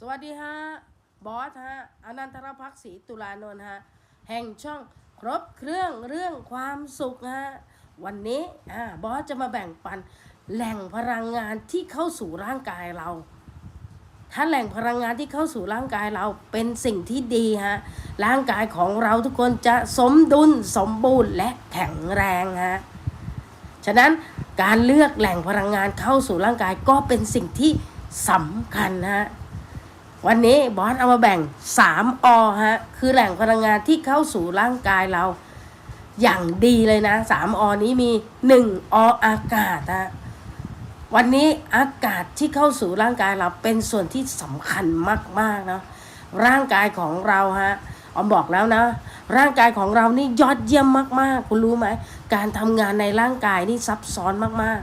สวัสดีฮะ บอสฮะอนันทรพักศรีตุลานนท์ฮะ แห่งช่องครบเครื่องเรื่องความสุขฮะ วันนี้อ่าบอสจะมาแบ่งปันแหล่งพลังงานที่เข้าสู่ร่างกายเรา ถ้าแหล่งพลังงานที่เข้าสู่ร่างกายเราเป็นสิ่งที่ดีฮะ ร่างกายของเราทุกคนจะสมดุลสมบูรณ์และแข็งแรงฮะ ฉะนั้นการเลือกแหล่งพลังงานเข้าสู่ร่างกายก็เป็นสิ่งที่สำคัญฮะ วันนี้บอสเอามาแบ่ง 3อฮะ คือแหล่งพลังงานที่เข้าสู่ร่างกายเรา อย่างดีเลยนะ 3อนี้มี 1ออากาศฮะวันนี้อากาศที่เข้าสู่ร่างกายเราเป็นส่วนที่สำคัญมากๆนะร่างกายของเราฮะออมบอกแล้วนะ ร่างกายของเรานี่ยอดเยี่ยมมากๆ คุณรู้ไหม การทำงานในร่างกายนี่ซับซ้อนมาก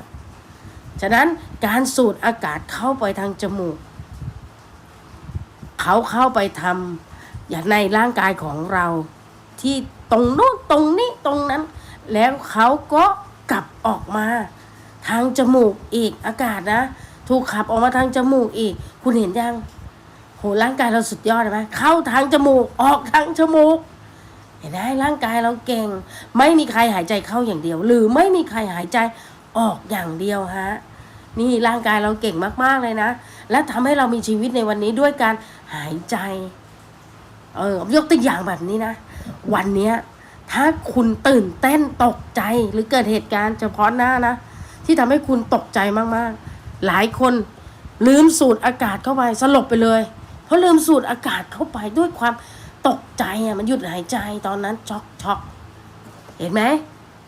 ๆ ฉะนั้นการสูดอากาศเข้าไปทางจมูก เขาเข้าไปทำอย่างในร่างกายของเรา ที่ตรงโน้นตรงนี้ตรงนั้น แล้วเขาก็กลับออกมา ทางจมูกอีกอากาศนะ ถูกขับออกมาทางจมูกอีก คุณเห็นยังโหร่างกายเราสุดยอดไหมเข้าทางจมูกออกทางจมูกเห็นไหมร่างกายเราเก่ง ไม่มีใครหายใจเข้าอย่างเดียว หรือไม่มีใครหายใจออกอย่างเดียวฮะนี่ร่างกายเราเก่งมากๆเลยนะ และทำให้เรามีชีวิตในวันนี้ด้วยการ หายใจ เออยกตัวอย่างแบบนี้นะ วันเนี้ย ถ้าคุณตื่นเต้นตกใจหรือเกิดเหตุการณ์เฉพาะหน้านะ ที่ทำให้คุณตกใจมากๆ หลายคนลืมสูดอากาศเข้าไปสลบไปเลย เพราะลืมสูดอากาศเข้าไปด้วยความตกใจอะมันหยุดหายใจตอนนั้นช็อกช็อกเห็นไหม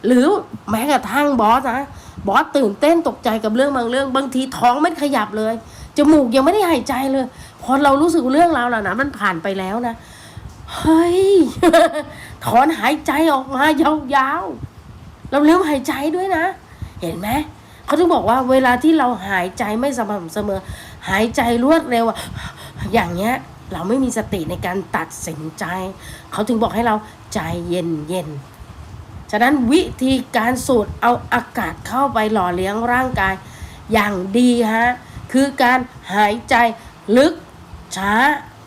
หรือแม้กระทั่งบอสนะบอสตื่นเต้นตกใจกับเรื่องบางเรื่อง บางทีท้องไม่ขยับเลยจมูกยังไม่ได้หายใจเลย พอเรารู้สึกเรื่องราวเหล่านั้นมันผ่านไปแล้วนะเฮ้ยถอนหายใจออกมายาวๆเราลืมหายใจด้วยนะ เห็นไหมเขาถึงบอกว่าเวลาที่เราหายใจไม่สม่ำเสมอ หายใจรวดเร็วอย่างเงี้ย เราไม่มีสติในการตัดสินใจ เขาถึงบอกให้เราใจเย็นเย็นๆฉะนั้นวิธีการสูดเอาอากาศเข้าไปหล่อเลี้ยงร่างกาย อย่างดีฮะ คือการหายใจลึก ช้า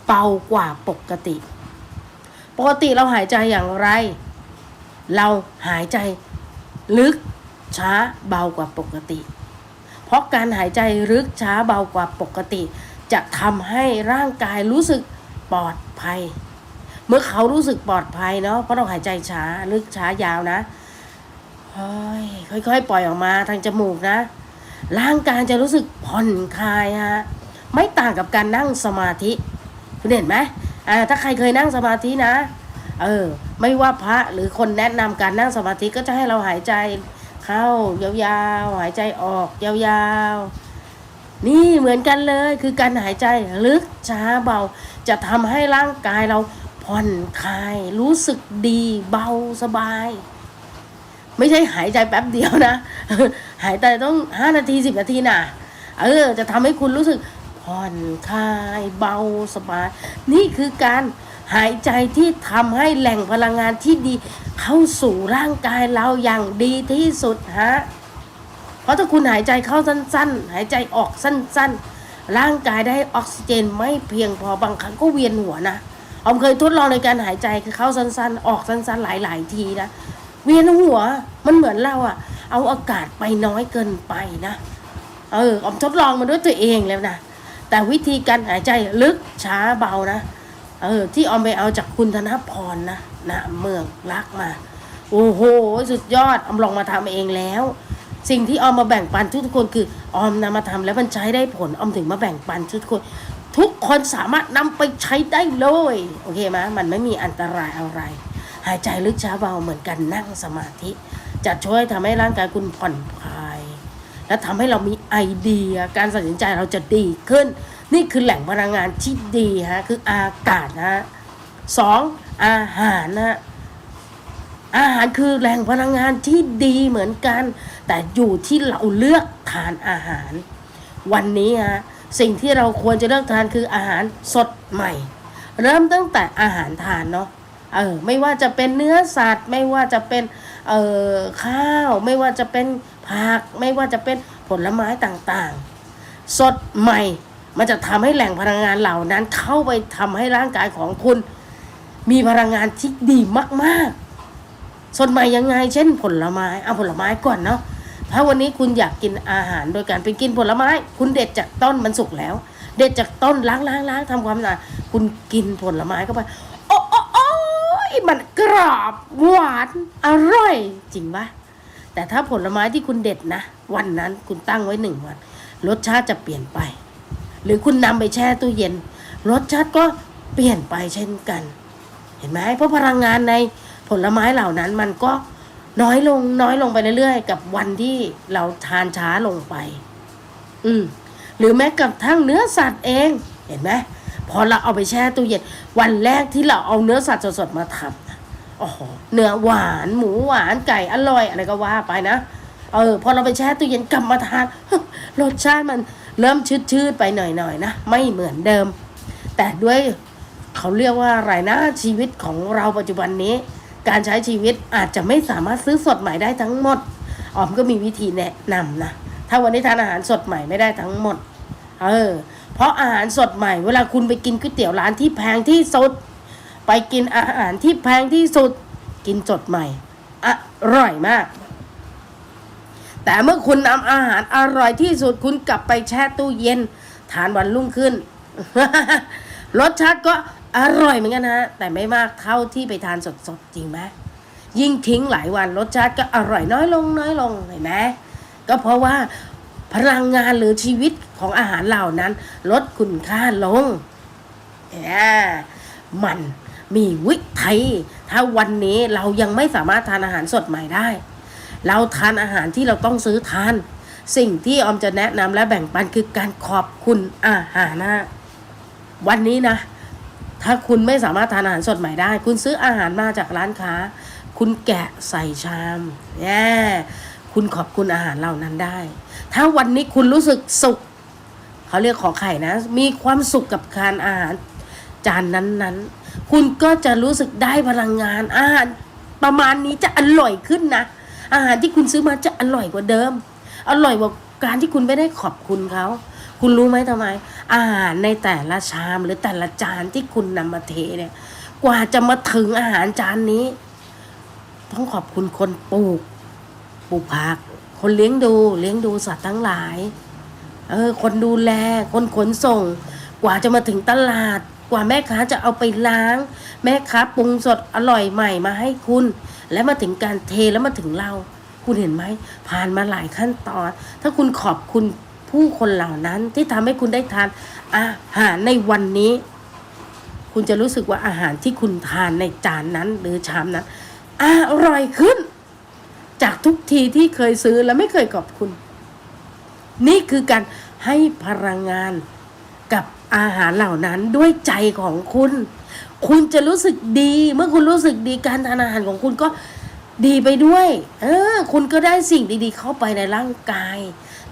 เบากว่าปกติ ปกติเราหายใจอย่างไร เราหายใจลึกช้าเบากว่าปกติ เพราะการหายใจลึกช้าเบากว่าปกติ จะทำให้ร่างกายรู้สึกปลอดภัย เมื่อเขารู้สึกปลอดภัยเนาะเพราะเราหายใจช้าลึกช้ายาวนะเฮ้ยค่อยๆปล่อยออกมาทางจมูกนะ ร่างกายจะรู้สึกผ่อนคลายฮะ ไม่ต่างกับการนั่งสมาธิคุณเห็นไหมอ่าถ้าใครเคยนั่งสมาธินะ เออ ไม่ว่าพระหรือคนแนะนำการนั่งสมาธิก็จะให้เราหายใจเข้ายาวๆ หายใจออกยาวๆ นี่เหมือนกันเลยคือการหายใจลึกช้าเบา จะทำให้ร่างกายเราผ่อนคลาย รู้สึกดีเบาสบาย ไม่ใช่หายใจแป๊บเดียวนะ หายใจต้องห้านาทีสิบนาทีน่ะเออ จะทำให้คุณรู้สึก ผ่อนคลายเบาสบาย นี่คือการหายใจที่ทำให้แหล่งพลังงานที่ดี เข้าสู่ร่างกายเราอย่างดีที่สุดฮะ เพราะถ้าคุณหายใจเข้าสั้น ๆ หายใจออกสั้น ๆ ร่างกายได้ออกซิเจนไม่เพียงพอบางครั้งก็เวียนหัวนะอมเคยทดลองในการหายใจคือเข้าสั้น ๆ ออกสั้น ๆ หลาย ๆ ทีนะเวียนหัวมันเหมือนเราอะเอาอากาศไปน้อยเกินไปนะ เออออมทดลองมาด้วยตัวเองแล้วนะ แต่วิธีการหายใจลึกช้าเบานะเออที่ออมไปเอาจากคุณธนพรนะนะเมืองรักมา โอ้โห สุดยอดออมลองมาทำเองแล้ว สิ่งที่ออมมาแบ่งปันทุกคนคือออมนำมาทำแล้วมันใช้ได้ผลออมถึงมาแบ่งปันทุกคน ทุกคนสามารถนำไปใช้ได้เลยโอเคไหมมันไม่มีอันตรายอะไร หายใจลึกช้าเบาเหมือนกันนั่งสมาธิ จะช่วยทำให้ร่างกายคุณผ่อนคลาย และทำให้เรามีไอเดีย การตัดสินใจเราจะดีขึ้น นี่คือแหล่งพลังงานที่ดีฮะคืออากาศนะฮะสองอาหารนะฮะอาหารคือแหล่งพลังงานที่ดีเหมือนกัน แต่อยู่ที่เราเลือกทานอาหาร วันนี้ฮะสิ่งที่เราควรจะเลือกทานคืออาหารสดใหม่ เริ่มตั้งแต่อาหารทานเนาะเออไม่ว่าจะเป็นเนื้อสัตว์ ไม่ว่าจะเป็นเอ่อข้าว ไม่ว่าจะเป็น ผักไม่ว่าจะเป็นผลไม้ต่างๆ สดใหม่มันจะทำให้แหล่งพลังงานเหล่านั้นเข้าไปทำให้ร่างกายของคุณ มีพลังงานที่ดีมากๆส่วนใหม่ยังไง เช่น ผลไม้เอาผลไม้ก่อนเนาะถ้าวันนี้คุณอยากกินอาหารโดยการไปกินผลไม้ คุณเด็ดจากต้นมันสุกแล้ว เด็ดจากต้นล้างล้างล้างทำความสะอาดคุณกินผลไม้เข้าไปโอ้โอ้โอ้มันกรอบหวานอร่อย จริงปะ แต่ถ้าผลไม้ที่คุณเด็ดนะ วันนั้นคุณตั้งไว้หนึ่งวัน รสชาติจะเปลี่ยนไป หรือคุณนำไปแช่ตู้เย็น รสชาติก็เปลี่ยนไปเช่นกัน เห็นไหมเพราะพลังงานในผลไม้เหล่านั้นมันก็น้อยลงน้อยลงไปเรื่อยๆ กับวันที่เราทานช้าลงไป อืมหรือแม้กระทั่งเนื้อสัตว์เอง เห็นไหมพอเราเอาไปแช่ตู้เย็นวันแรกที่เราเอาเนื้อสัตว์สดๆมาทำ นะโอ้โหเนื้อหวานหมูหวานไก่อร่อยอะไรก็ว่าไปนะเออพอเราไปแช่ตู้เย็นกลับมาทานรสชาติมันเริ่มชืดๆไปหน่อยๆนะไม่เหมือนเดิม แต่ด้วยเขาเรียกว่าอะไรนะชีวิตของเราปัจจุบันนี้ การใช้ชีวิตอาจจะไม่สามารถซื้อสดใหม่ได้ทั้งหมดออมก็มีวิธีแนะนำนะถ้าวันนี้ทานอาหารสดใหม่ไม่ได้ทั้งหมด เออ เพราะอาหารสดใหม่ เวลาคุณไปกินก๋วยเตี๋ยวร้านที่แพงที่สุด ไปกินอาหารที่แพงที่สุดกินสดใหม่ อร่อยมาก แต่เมื่อคุณนำอาหารอร่อยที่สุดคุณกลับไปแช่ตู้เย็น ทานวันรุ่งขึ้น รสชาติก็อร่อยเหมือนกันนะแต่ไม่มากเท่าที่ไปทานสดๆจริงไหมยิ่งทิ้งหลายวันรสชาติก็อร่อยน้อยลงน้อยลงเห็นไหมก็เพราะว่าพลังงานหรือชีวิตของอาหารเหล่านั้น ลดคุณค่าลงอ่ามัน มีวิธีถ้าวันนี้เรายังไม่สามารถทานอาหารสดใหม่ได้ เราทานอาหารที่เราต้องซื้อทาน สิ่งที่ออมจะแนะนำและแบ่งปันคือการขอบคุณอาหารนะวันนี้นะ ถ้าคุณไม่สามารถทานอาหารสดใหม่ได้ คุณซื้ออาหารมาจากร้านค้า คุณแกะใส่ชามแย่คุณขอบคุณอาหารเหล่านั้นได้ ถ้าวันนี้คุณรู้สึกสุขเขาเรียกขอไข่นะ มีความสุขกับการอาหารจานนั้นๆ คุณก็จะรู้สึกได้พลังงานอาหารประมาณนี้จะอร่อยขึ้นนะ อาหารที่คุณซื้อมาจะอร่อยกว่าเดิม อร่อยกว่าการที่คุณไม่ได้ขอบคุณเขา คุณรู้ไหมทำไม อาหารในแต่ละชามหรือแต่ละจานที่คุณนำมาเทเนี่ย กว่าจะมาถึงอาหารจานนี้ ต้องขอบคุณคนปลูก ปลูกผัก คนเลี้ยงดู เลี้ยงดูสัตว์ทั้งหลาย เออ คนดูแล คนขนส่ง กว่าจะมาถึงตลาด กว่าแม่ค้าจะเอาไปล้าง แม่ค้าปรุงสดอร่อยใหม่มาให้คุณ และมาถึงการเทแล้วมาถึงเรา คุณเห็นไหมผ่านมาหลายขั้นตอน ถ้าคุณขอบคุณผู้คนเหล่านั้นที่ทำให้คุณได้ทานอาหารในวันนี้ คุณจะรู้สึกว่าอาหารที่คุณทานในจานนั้นหรือชามนั้นอร่อยขึ้น จากทุกทีที่เคยซื้อแล้วไม่เคยขอบคุณ นี่คือการให้พลังงาน อาหารเหล่านั้นด้วยใจของคุณ คุณจะรู้สึกดี เมื่อคุณรู้สึกดีการทานอาหารของคุณก็ดีไปด้วย เออ คุณก็ได้สิ่งดีๆ เข้าไปในร่างกาย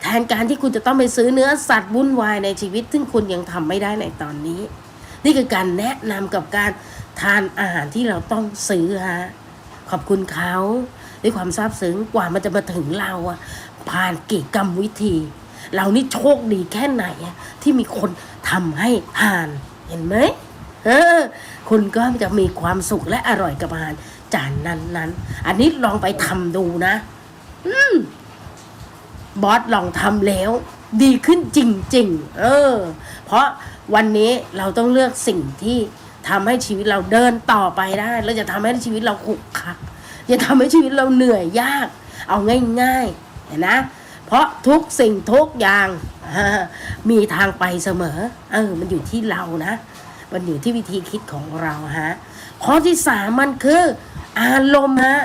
แทนการที่คุณจะต้องไปซื้อเนื้อสัตว์วุ่นวายในชีวิต ซึ่งคุณยังทำไม่ได้ในตอนนี้ นี่คือการแนะนำกับการทานอาหารที่เราต้องซื้อฮะ ขอบคุณเขาด้วยความซาบซึ้งกว่ามันจะมาถึงเราอะผ่านกี่กรรมวิธี เรานี่โชคดีแค่ไหนที่มีคนทำให้ทานเห็นไหมเออคุณก็จะมีความสุขและอร่อยกับอาหารจานนั้นๆ อันนี้ลองไปทำดูนะ อืมบอสลองทำแล้ว ดีขึ้นจริง ๆ เออ เพราะวันนี้เราต้องเลือกสิ่งที่ทำให้ชีวิตเราเดินต่อไปได้แล้วจะทำให้ชีวิตเราขุกขักอย่าทำให้ชีวิตเราเหนื่อยยาก เอาง่ายๆเห็นนะ เพราะทุกสิ่งทุกอย่างมีทางไปเสมอ เออ มันอยู่ที่เรานะ มันอยู่ที่วิธีคิดของเราฮะ ข้อที่สามมันคือ อารมณ์ฮะ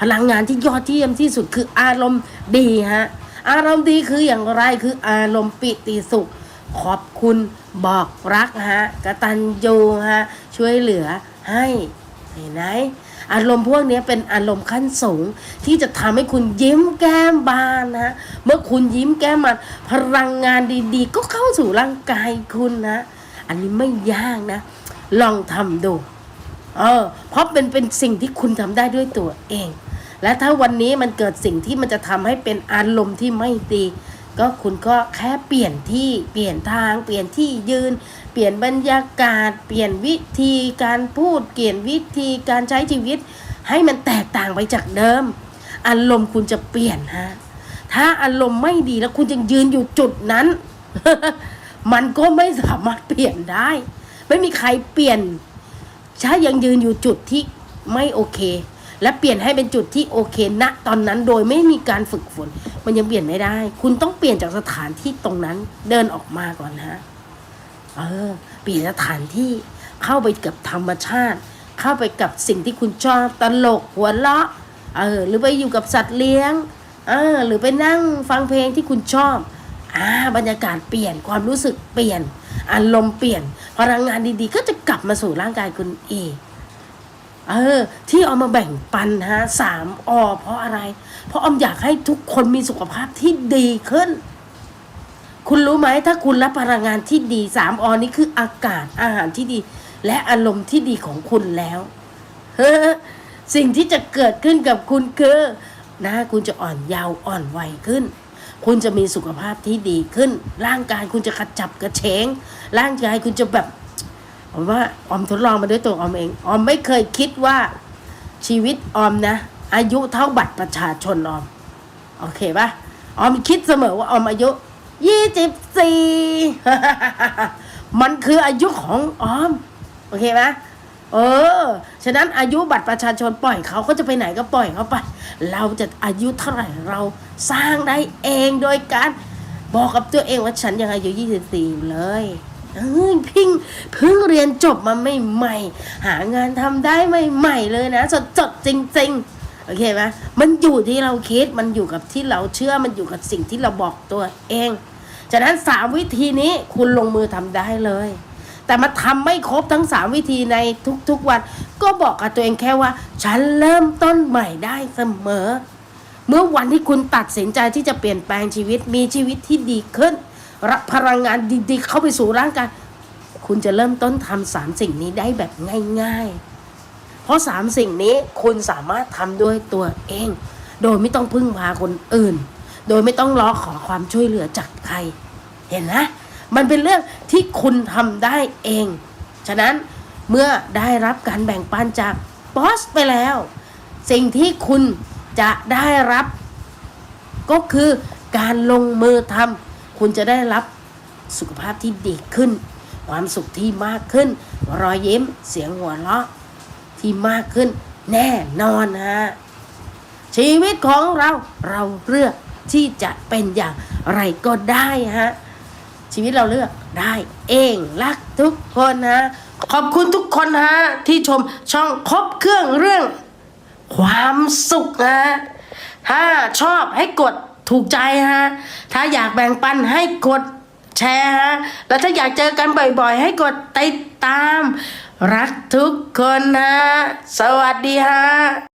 พลังงานที่ยอดเยี่ยมที่สุดคืออารมณ์ดีฮะ อารมณ์ดีคืออย่างไรคืออารมณ์ปิติสุข ขอบคุณบอกรักฮะกระตัญญูฮะ ช่วยเหลือให้เห็นไหม อารมณ์พวกนี้เป็นอารมณ์ขั้นสูง ที่จะทำให้คุณยิ้มแก้มบานนะเมื่อคุณยิ้มแก้มบานพลังงานดีๆ ก็เข้าสู่ร่างกายคุณนะ อันนี้ไม่ยากนะ ลองทำดูเออเพราะเป็นเป็นสิ่งที่คุณทำได้ด้วยตัวเอง และถ้าวันนี้มันเกิดสิ่งที่มันจะทำให้เป็นอารมณ์ที่ไม่ดี ก็คุณก็แค่เปลี่ยนที่เปลี่ยนทาง เปลี่ยนที่ยืน เปลี่ยนบรรยากาศ เปลี่ยนวิธีการพูด เปลี่ยนวิธีการใช้ชีวิต ให้มันแตกต่างไปจากเดิม อารมณ์คุณจะเปลี่ยนฮะถ้าอารมณ์ไม่ดีแล้วคุณยังยืนอยู่จุดนั้น มันก็ไม่สามารถเปลี่ยนได้ ไม่มีใครเปลี่ยนถ้ายังยืนอยู่จุดที่ไม่โอเค และเปลี่ยนให้เป็นจุดที่โอเคณตอนนั้นโดยไม่มีการฝึกฝน มันยังเปลี่ยนไม่ได้ คุณต้องเปลี่ยนจากสถานที่ตรงนั้นเดินออกมาก่อนนะเออเปลี่ยนสถานที่เข้าไปกับธรรมชาติ เข้าไปกับสิ่งที่คุณชอบตลกหัวเราะเออหรือไปอยู่กับสัตว์เลี้ยงเออหรือไปนั่งฟังเพลงที่คุณชอบอ่าบรรยากาศเปลี่ยนความรู้สึกเปลี่ยน อารมณ์เปลี่ยนพลังงานดีๆ ก็จะกลับมาสู่ร่างกายคุณเอง เออ ที่เอามาแบ่งปันฮะสามอเพราะอะไร เพราะออมอยากให้ทุกคนมีสุขภาพที่ดีขึ้น คุณรู้ไหมถ้าคุณรับพลังงานที่ดีสามอนี้คืออากาศอาหารที่ดี และอารมณ์ที่ดีของคุณแล้วเฮ้สิ่งที่จะเกิดขึ้นกับคุณคือนะ คุณจะอ่อนเยาว์อ่อนวัยขึ้น คุณจะมีสุขภาพที่ดีขึ้น ร่างกายคุณจะกระจับกระเฉง ร่างกายคุณจะแบบ ผมว่าออมทดลองมาด้วยตัวออมเอง ออมไม่เคยคิดว่าชีวิตออมนะ อายุเท่าบัตรประชาชนออม โอเคปะออมคิดเสมอว่าออมอายุยี่สิบสี่มันคืออายุของออม โอเคไหมเออ ฉะนั้นอายุบัตรประชาชนปล่อยเขาเขาจะไปไหนก็ปล่อยเขาไป เราจะอายุเท่าไหร่เราสร้างได้เองโดยการบอกกับตัวเองว่าฉันยังอายุยี่สิบสี่เลย เอ้ยพิงเพิ่งเรียนจบมาไม่ใหม่ๆหางานทำได้ไม่ใหม่ๆเลยนะสดจดจริง ๆ โอเคไหมมันอยู่ที่เราคิดมันอยู่กับที่เราเชื่อมันอยู่กับสิ่งที่เราบอกตัวเองฉะนั้นสามวิธีนี้คุณลงมือทำได้เลย แต่มาทำไม่ครบทั้งสามวิธีในทุกๆวัน ก็บอกกับตัวเองแค่ว่า ฉันเริ่มต้นใหม่ได้เสมอ เมื่อวันที่คุณตัดสินใจที่จะเปลี่ยนแปลงชีวิตมีชีวิตที่ดีขึ้น รับพลังงานดีๆ เข้าไปสู่ร่างกาย คุณจะเริ่มต้นทำสามสิ่งนี้ได้แบบง่ายๆ เพราะสามสิ่งนี้คุณสามารถทำด้วยตัวเอง โดยไม่ต้องพึ่งพาคนอื่น โดยไม่ต้องรอขอความช่วยเหลือจากใคร เห็นนะ มันเป็นเรื่องที่คุณทำได้เอง ฉะนั้นเมื่อได้รับการแบ่งปันจากบอสไปแล้ว สิ่งที่คุณจะได้รับ ก็คือการลงมือทำ คุณจะได้รับสุขภาพที่ดีขึ้น ความสุขที่มากขึ้น รอยยิ้มเสียงหัวเราะที่มากขึ้น แน่นอนฮะชีวิตของเราเราเลือกที่จะเป็นอย่างไรก็ได้ฮะชีวิตเราเลือกได้เองรักทุกคนฮะขอบคุณทุกคนฮะที่ชมช่องครบเครื่องเรื่อง ความสุขนะถ้าชอบให้กด ถูกใจฮะ ถ้าอยากแบ่งปันให้กดแชร์ฮะ แล้วถ้าอยากเจอกันบ่อยๆ ให้กดติดตาม รักทุกคนนะสวัสดีฮะ